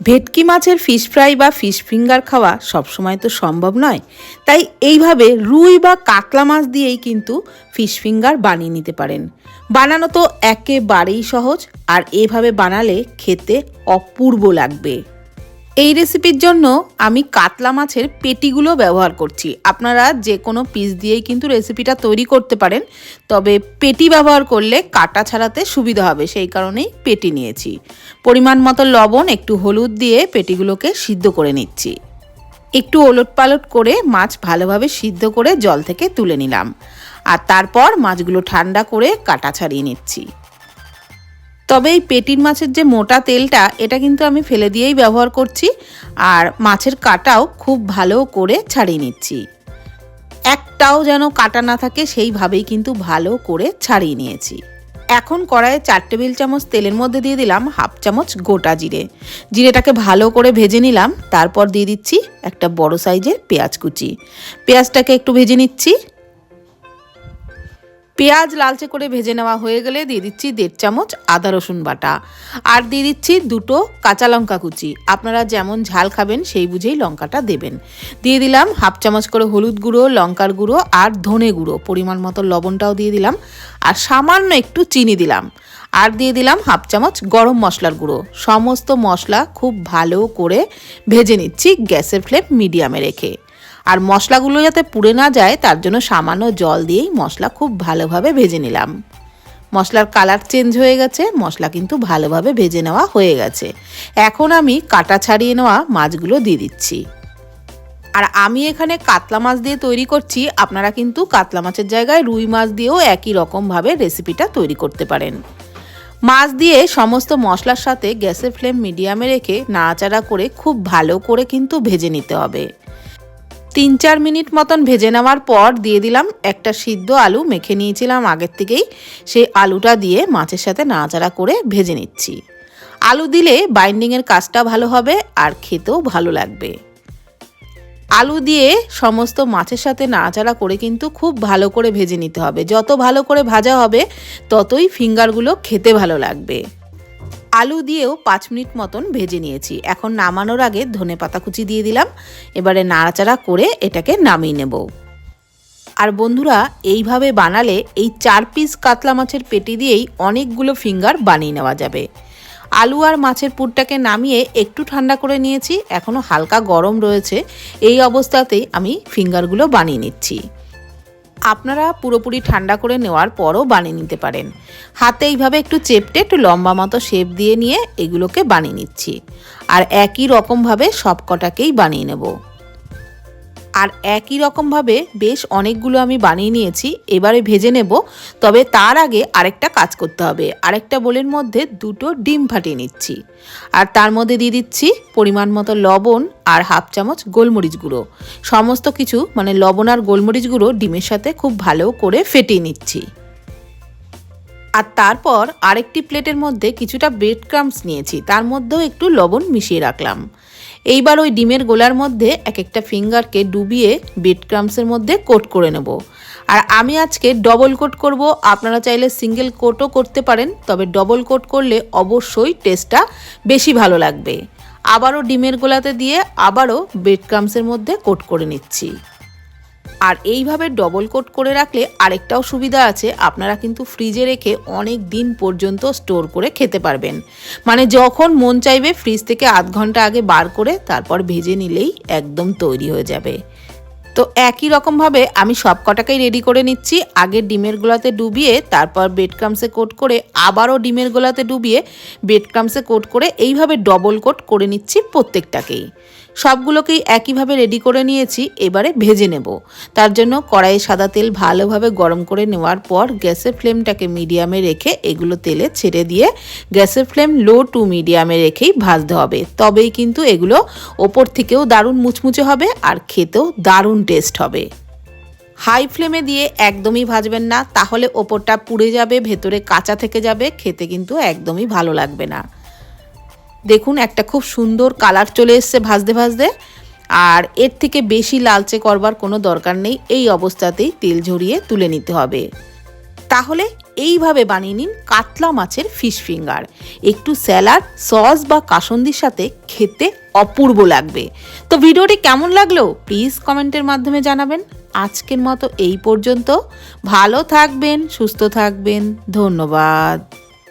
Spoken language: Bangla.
ভেটকি মাছের ফিশ ফ্রাই বা ফিশ ফিঙ্গার খাওয়া সবসময় তো সম্ভব নয়। তাই এইভাবে রুই বা কাতলা মাছ দিয়েই কিন্তু ফিশ ফিঙ্গার বানিয়ে নিতে পারেন। বানানো তো একেবারেই সহজ, আর এভাবে বানালে খেতে অপূর্ব লাগবে। এই রেসিপির জন্য আমি কাতলা মাছের পেটিগুলো ব্যবহার করছি। আপনারা যে কোনো পিস দিয়েই কিন্তু রেসিপিটা তৈরি করতে পারেন, তবে পেটি ব্যবহার করলে কাটা ছাড়াতে সুবিধা হবে, সেই কারণেই পেটি নিয়েছি। পরিমাণ মতো লবণ, একটু হলুদ দিয়ে পেটিগুলোকে সিদ্ধ করে নিচ্ছি। একটু ওলট পালট করে মাছ ভালোভাবে সিদ্ধ করে জল থেকে তুলে নিলাম। আর তারপর মাছগুলো ঠান্ডা করে কাটা ছাড়িয়ে নিচ্ছি। তবে এই পেটির মাছের যে মোটা তেলটা, এটা কিন্তু আমি ফেলে দিয়েই ব্যবহার করছি। আর মাছের কাটাও খুব ভালো করে ছাড়িয়ে নিচ্ছি। একটাও যেন কাটা না থাকে, সেইভাবেই কিন্তু ভালো করে ছাড়িয়ে নিয়েছি। এখন কড়াইয়ে চার টেবিল চামচ তেলের মধ্যে দিয়ে দিলাম হাফ চামচ গোটা জিরে। জিরেটাকে ভালো করে ভেজে নিলাম, তারপর দিয়ে দিচ্ছি একটা বড় সাইজের পেঁয়াজ কুচি। পেঁয়াজটাকে একটু ভেজে নিচ্ছি পেঁয়াজ লালচে করে ভেজে নেওয়া হয়ে গেলে দিয়ে দিচ্ছি দেড় চামচ আদা রসুন বাটা। আর দিয়ে দিচ্ছি দুটো কাঁচা লঙ্কা কুচি। আপনারা যেমন ঝাল খাবেন সেই বুঝেই লঙ্কাটা দেবেন। দিয়ে দিলাম হাফ চামচ করে হলুদ গুঁড়ো, লঙ্কার গুঁড়ো আর ধনে গুঁড়ো। পরিমাণ মতো লবণটাও দিয়ে দিলাম। আর সামান্য একটু চিনি দিলাম। আর দিয়ে দিলাম হাফ চামচ গরম মশলার গুঁড়ো। সমস্ত মশলা খুব ভালো করে ভেজে নিচ্ছি গ্যাসের ফ্লেম মিডিয়ামে রেখে। আর মশলাগুলো যাতে পুড়ে না যায়, তার জন্য সামান্য জল দিয়েই মশলা খুব ভালোভাবে ভেজে নিলাম। মশলার কালার চেঞ্জ হয়ে গেছে, মশলা কিন্তু ভালোভাবে ভেজে নেওয়া হয়ে গেছে। এখন আমি কাটা ছাড়িয়ে নেওয়া মাছগুলো দিয়ে দিচ্ছি। আর আমি এখানে কাতলা মাছ দিয়ে তৈরি করছি, আপনারা কিন্তু কাতলা মাছের জায়গায় রুই মাছ দিয়েও একই রকমভাবে রেসিপিটা তৈরি করতে পারেন। মাছ দিয়ে সমস্ত মশলার সাথে গ্যাসের ফ্লেম মিডিয়ামে রেখে নাড়াচাড়া করে খুব ভালো করে কিন্তু ভেজে নিতে হবে। তিন চার মিনিট মতন ভেজে নেওয়ার পর দিয়ে দিলাম একটা সিদ্ধ আলু, মেখে নিয়েছিলাম আগের থেকেই। সেই আলুটা দিয়ে মাছের সাথে নাড়াচাড়া করে ভেজে নিচ্ছি। আলু দিলে বাইন্ডিংয়ের কাজটা ভালো হবে আর খেতেও ভালো লাগবে। আলু দিয়ে সমস্ত মাছের সাথে নাড়াচাড়া করে কিন্তু খুব ভালো করে ভেজে নিতে হবে। যত ভালো করে ভাজা হবে, ততই ফিঙ্গারগুলো খেতে ভালো লাগবে। আলু দিয়েও পাঁচ মিনিট মতন ভেজে নিয়েছি। এখন নামানোর আগে ধনে পাতা কুচি দিয়ে দিলাম। এবারে নাড়াচাড়া করে এটাকে নামিয়ে নেব। আর বন্ধুরা, এইভাবে বানালে এই চার পিস কাতলা মাছের পেটি দিয়েই অনেকগুলো ফিঙ্গার বানিয়ে নেওয়া যাবে। আলু আর মাছের পুরটাকে নামিয়ে একটু ঠান্ডা করে নিয়েছি। এখনও হালকা গরম রয়েছে। এই অবস্থাতেই আমি ফিঙ্গারগুলো বানিয়ে নিচ্ছি। আপনারা পুরোপুরি ঠান্ডা করে নেওয়ার পরও বানিয়ে নিতে পারেন। হাতে এইভাবে একটু চেপটে একটু লম্বা মতো শেপ দিয়ে নিয়ে এগুলোকে বানিয়ে নিচ্ছি। আর একই রকমভাবে সব কটাকেই বানিয়ে নেব। আর একই রকমভাবে বেশ অনেকগুলো আমি বানিয়ে নিয়েছি, এবারে ভেজে নেব। তবে তার আগে আরেকটা কাজ করতে হবে। আরেকটা বোলের মধ্যে দুটো ডিম ফাটিয়ে নিচ্ছি। আর তার মধ্যে দিয়ে দিচ্ছি পরিমাণ মতো লবণ আর হাফ চামচ গোলমরিচ গুঁড়ো। সমস্ত কিছু মানে লবণ আর গোলমরিচ গুঁড়ো ডিমের সাথে খুব ভালো করে ফেটিয়ে নিচ্ছি। আর তারপর আরেকটি প্লেটের মধ্যে কিছুটা ব্রেড ক্রামস নিয়েছি। তার মধ্যেও একটু লবণ মিশিয়ে রাখলাম। এইবার ওই ডিমের গোলার মধ্যে এক একটা ফিঙ্গারকে ডুবিয়ে বেড ক্রামসের মধ্যে কোট করে নেব। আর আমি আজকে ডবল কোট করব। আপনারা চাইলে সিঙ্গেল কোটও করতে পারেন, তবে ডবল কোট করলে অবশ্যই টেস্টটা বেশি ভালো লাগবে। আবারও ডিমের গোলাতে দিয়ে আবারও বেড ক্রামসের মধ্যে কোট করে নিচ্ছি। আর এইভাবে ডবল কোট করে রাখলে আরেকটাও সুবিধা আছে, আপনারা কিন্তু ফ্রিজে রেখে অনেক দিন পর্যন্ত স্টোর করে খেতে পারবেন। মানে যখন মন চাইবে ফ্রিজ থেকে আধ ঘণ্টা আগে বার করে তারপর ভেজে নিলেই একদম তৈরি হয়ে যাবে। তো একই রকমভাবে আমি সব কটাকেই রেডি করে নিচ্ছি। আগে ডিমের গোলাতে ডুবিয়ে, তারপর বেড ক্রামসে কোট করে, আবারও ডিমের গোলাতে ডুবিয়ে বেড ক্রামসে কোট করে, এইভাবে ডবল কোট করে নিচ্ছি প্রত্যেকটাকেই। সবগুলোকেই একইভাবে রেডি করে নিয়েছি, এবারে ভেজে নেব। তার জন্য কড়াইয়ে সাদা তেল ভালোভাবে গরম করে নেওয়ার পর গ্যাসের ফ্লেমটাকে মিডিয়ামে রেখে এগুলো তেলে ছেড়ে দিয়ে গ্যাসের ফ্লেম লো টু মিডিয়ামে রেখেই ভাজতে হবে। তবেই কিন্তু এগুলো ওপর থেকেও দারুণ মুচমুচে হবে আর খেতেও দারুণ টেস্ট হবে। হাই ফ্লেমে দিয়ে একদমই ভাজবেন না, তাহলে ওপরটা পুড়ে যাবে, ভেতরে কাঁচা থেকে যাবে, খেতে কিন্তু একদমই ভালো লাগবে না। দেখুন, একটা খুব সুন্দর কালার চলে এসছে ভাজতে ভাজতে। আর এর থেকে বেশি লালচে করবার কোনো দরকার নেই, এই অবস্থাতেই তেল ঝরিয়ে তুলে নিতে হবে। তাহলে এইভাবে বানিয়ে নিন কাতলা মাছের ফিশ ফিঙ্গার। একটু স্যালাড, সস বা কাসন্দির সাথে খেতে অপূর্ব লাগবে। তো ভিডিওটি কেমন লাগল? প্লিজ কমেন্টের মাধ্যমে জানাবেন। আজকের মতো এই পর্যন্ত। ভালো থাকবেন, সুস্থ থাকবেন। ধন্যবাদ।